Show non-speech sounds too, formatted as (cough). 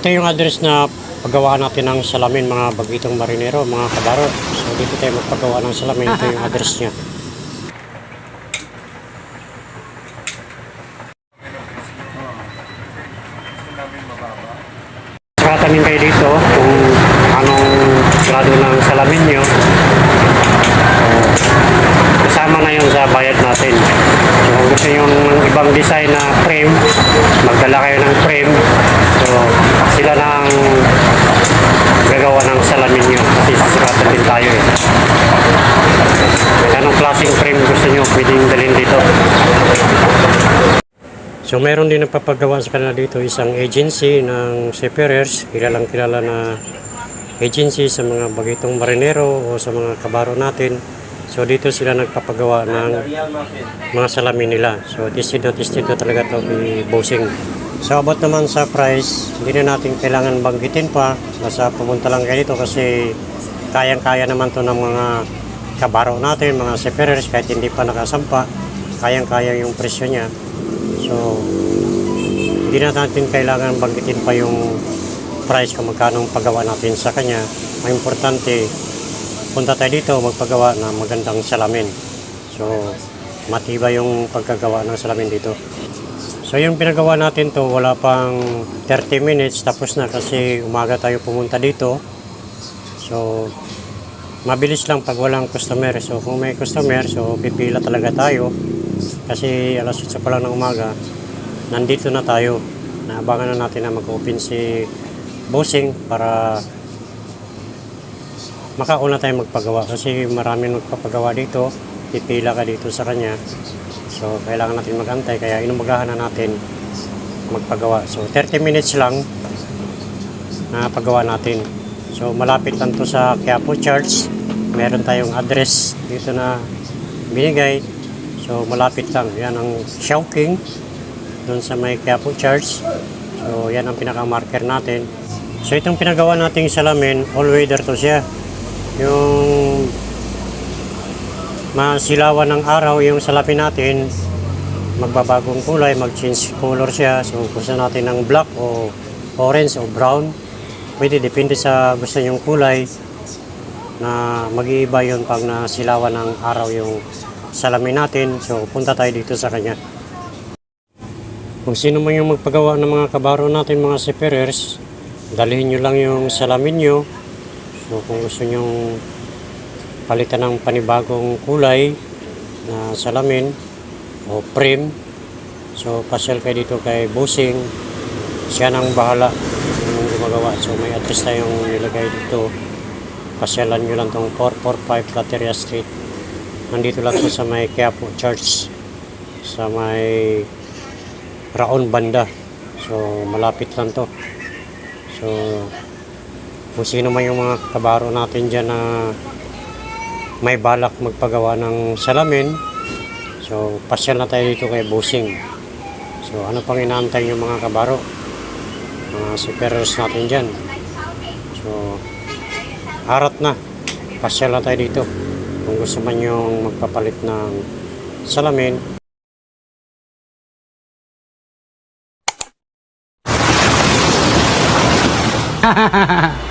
Ito yung address na paggawaan natin ng salamin mga bagitong marinero, mga kabaro. So dito tayo magpagawa ng salamin. Ito yung address niya. Tratanin kayo dito kung anong grado ng salamin nyo. So, kasama na yun sa bayad natin. So, kung gusto nyo ng ibang design na frame, magdala kayo ng frame. So, sila na ang gagawa ng salamin nyo. Kasi sasiratan din tayo eh. Kaya anong klaseng frame gusto nyo, pwedeng dalhin dito. So meron din nagpapagawa sa kanila dito isang agency ng seafarers, kilalang kilala na agency sa mga bagitong marinero o sa mga kabaro natin. So dito sila nagpapagawa ng mga salamin nila. So testido testido talaga to ni bossing. So about naman sa price, hindi na natin kailangan banggitin pa. Basta pumunta lang kayo dito kasi kayang-kaya naman to ng mga kabaro natin, mga seafarers kahit hindi pa nakasampa. Kayang-kaya yung presyo niya. So, hindi na natin kailangan banggitin pa yung price kung magkano ang paggawa natin sa kanya. Ang importante, punta tayo dito magpagawa ng magandang salamin. So, matibay yung pagkagawa ng salamin dito. So, yung pinagawa natin to, wala pang 30 minutes, tapos na kasi umaga tayo pumunta dito. So, mabilis lang pag walang customer. So, kung may customer, so pipila talaga tayo. Kasi alas 8 pa lang ng umaga, nandito na tayo. Naabangan na natin na mag-open si Bossing para makauna tayo magpagawa. Kasi maraming magpapagawa dito, pipila ka dito sa kanya. So, kailangan natin magantay. Kaya inumagahan na natin magpagawa. So, 30 minutes lang na paggawa natin. So, malapit lang to sa Quiapo Church. Meron tayong address dito na binigay. So malapit lang. Yan ang Shawking doon sa may Quiapo Church. So yan ang pinaka-marker natin. So itong pinagawa nating salamin, all weather to siya. Yung masilawan ng araw yung salapin natin, magbabagong kulay, mag-change color siya. So gusto natin ng black o orange o brown. Pwede, depende sa gusto nyong kulay na mag-iiba yun pag nasilawan ng araw yung salamin natin. So, punta tayo dito sa kanya. Kung sino man yung magpagawa ng mga kabaro natin, mga seafarers, dalhin nyo lang yung salamin nyo. So, kung gusto nyo palitan ng panibagong kulay na salamin o frame, so, pasyal kayo dito kay Busing. Siya nang bahala yung gumagawa. So, may address tayong nilagay dito. Pasyalan nyo lang tong 445 Plateria Street. Nandito lang sa may Quiapo Church sa may Raon Banda. So malapit lang to. So kung sino man yung mga kabaro natin dyan na may balak magpagawa ng salamin, so pasyal na tayo dito kay Busing. So ano pang inaantay yung mga kabaro? Mga superers natin dyan. So harat na. Pasyal na tayo dito kung gusto man yung magpapalit ng salamin (laughs)